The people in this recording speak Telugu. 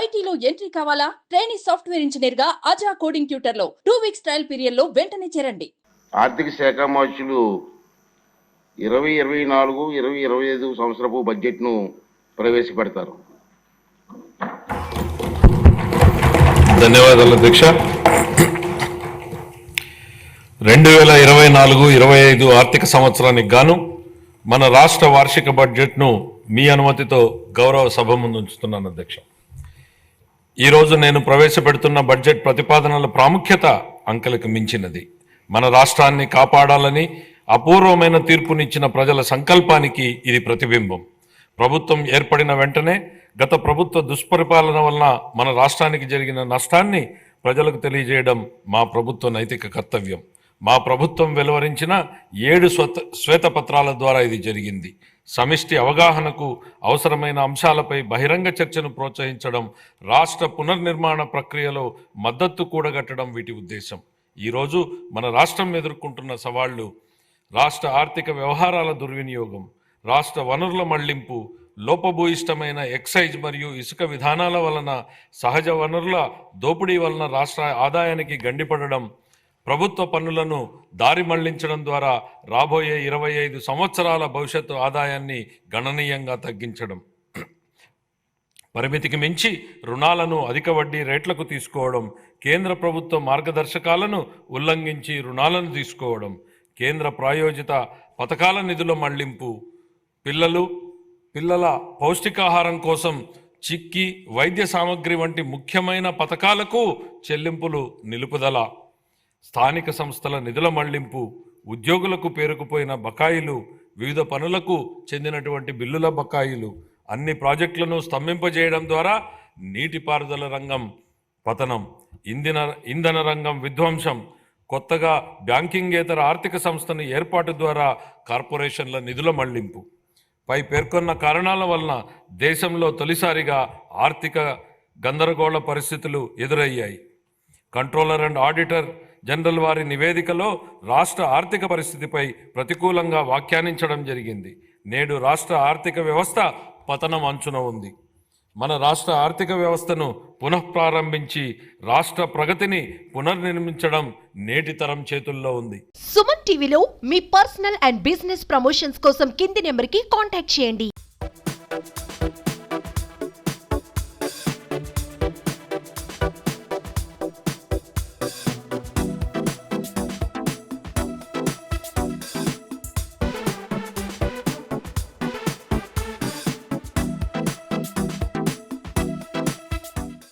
ఐటీలో ఎంట్రీ కావాలా? ట్రైనీ సాఫ్ట్వేర్ ఇంజనీర్గా అజా కోడింగ్ ట్యూటర్లో టూ వీక్స్ ట్రయల్ పీరియడ్లో వెంటనే చేరండి. ఆర్థిక శాఖ మార్చులు ఇరవై ఇరవై నాలుగు ఇరవై ఇరవై ఐదు సంవత్సరపు బడ్జెట్ను ప్రవేశపెడతారు. ధన్యవాదాలు అధ్యక్ష రెండు వేల ఇరవై నాలుగు ఇరవై ఐదు ఆర్థిక సంవత్సరానికి గాను మన రాష్ట్ర వార్షిక బడ్జెట్ను మీ అనుమతితో గౌరవ సభ ముందు ఉంచుతున్నాను అధ్యక్ష ఈరోజు నేను ప్రవేశపెడుతున్న బడ్జెట్ ప్రతిపాదనల ప్రాముఖ్యత అంకెలకు మించినది. మన రాష్ట్రాన్ని కాపాడాలని అపూర్వమైన తీర్పునిచ్చిన ప్రజల సంకల్పానికి ఇది ప్రతిబింబం. ప్రభుత్వం ఏర్పడిన వెంటనే గత ప్రభుత్వ దుష్పరిపాలన వలన మన రాష్ట్రానికి జరిగిన నష్టాన్ని ప్రజలకు తెలియజేయడం మా ప్రభుత్వ నైతిక కర్తవ్యం. మా ప్రభుత్వం వెలువరించిన ఏడు స్వత శ్వేతపత్రాల ద్వారా ఇది జరిగింది. సమిష్టి అవగాహనకు అవసరమైన అంశాలపై బహిరంగ చర్చను ప్రోత్సహించడం రాష్ట్ర పునర్నిర్మాణ ప్రక్రియలో మద్దతు కూడగట్టడం వీటి ఉద్దేశం. ఈరోజు మన రాష్ట్రం ఎదుర్కొంటున్న సవాళ్ళు రాష్ట్ర ఆర్థిక వ్యవహారాల దుర్వినియోగం రాష్ట్ర వనరుల మళ్ళింపు లోపభూయిష్టమైన ఎక్సైజ్ మరియు ఇసుక విధానాల వలన సహజ వనరుల దోపిడీ వలన రాష్ట్ర ఆదాయానికి గండిపడడం ప్రభుత్వ పన్నులను దారి మళ్ళించడం ద్వారా రాబోయే ఇరవై ఐదు సంవత్సరాల భవిష్యత్తు ఆదాయాన్ని గణనీయంగా తగ్గించడం. పరిమితికి మించి రుణాలను అధిక వడ్డీ రేట్లకు తీసుకోవడం కేంద్ర ప్రభుత్వ మార్గదర్శకాలను ఉల్లంఘించి రుణాలను తీసుకోవడం కేంద్ర ప్రాయోజిత పథకాల నిధుల మళ్ళింపు పిల్లలు పిల్లల పౌష్టికాహారం కోసం చిక్కి వైద్య సామగ్రి వంటి ముఖ్యమైన పథకాలకు చెల్లింపులు నిలుపుదల. స్థానిక సంస్థల నిధుల మళ్ళింపు ఉద్యోగులకు పేరుకుపోయిన బకాయిలు వివిధ పనులకు చెందినటువంటి బిల్లుల బకాయిలు అన్ని ప్రాజెక్టులను స్తంభింపజేయడం ద్వారా నీటిపారుదల రంగం పతనం ఇంధన ఇంధన రంగం విధ్వంసం కొత్తగా బ్యాంకింగేతర ఆర్థిక సంస్థను ఏర్పాటు ద్వారా కార్పొరేషన్ల నిధుల మళ్ళింపు. పై పేర్కొన్న కారణాల వలన దేశంలో తొలిసారిగా ఆర్థిక గందరగోళ పరిస్థితులు ఎదురయ్యాయి. కంట్రోలర్ అండ్ ఆడిటర్ జనరల్ వారి నివేదికలో రాష్ట్ర ఆర్థిక పరిస్థితిపై ప్రతికూలంగా వ్యాఖ్యానించడం జరిగింది. నేడు రాష్ట్ర ఆర్థిక వ్యవస్థ పతనం అంచున ఉంది. మన రాష్ట్ర ఆర్థిక వ్యవస్థను పునఃప్రారంభించి రాష్ట్ర ప్రగతిని పునర్నిర్మించడం నేటి తరం చేతుల్లో ఉంది. సుమన్ టీవీలో మీ పర్సనల్ అండ్ బిజినెస్ ప్రమోషన్స్ కోసం కింది నెంబర్కి కాంటాక్ట్ చేయండి.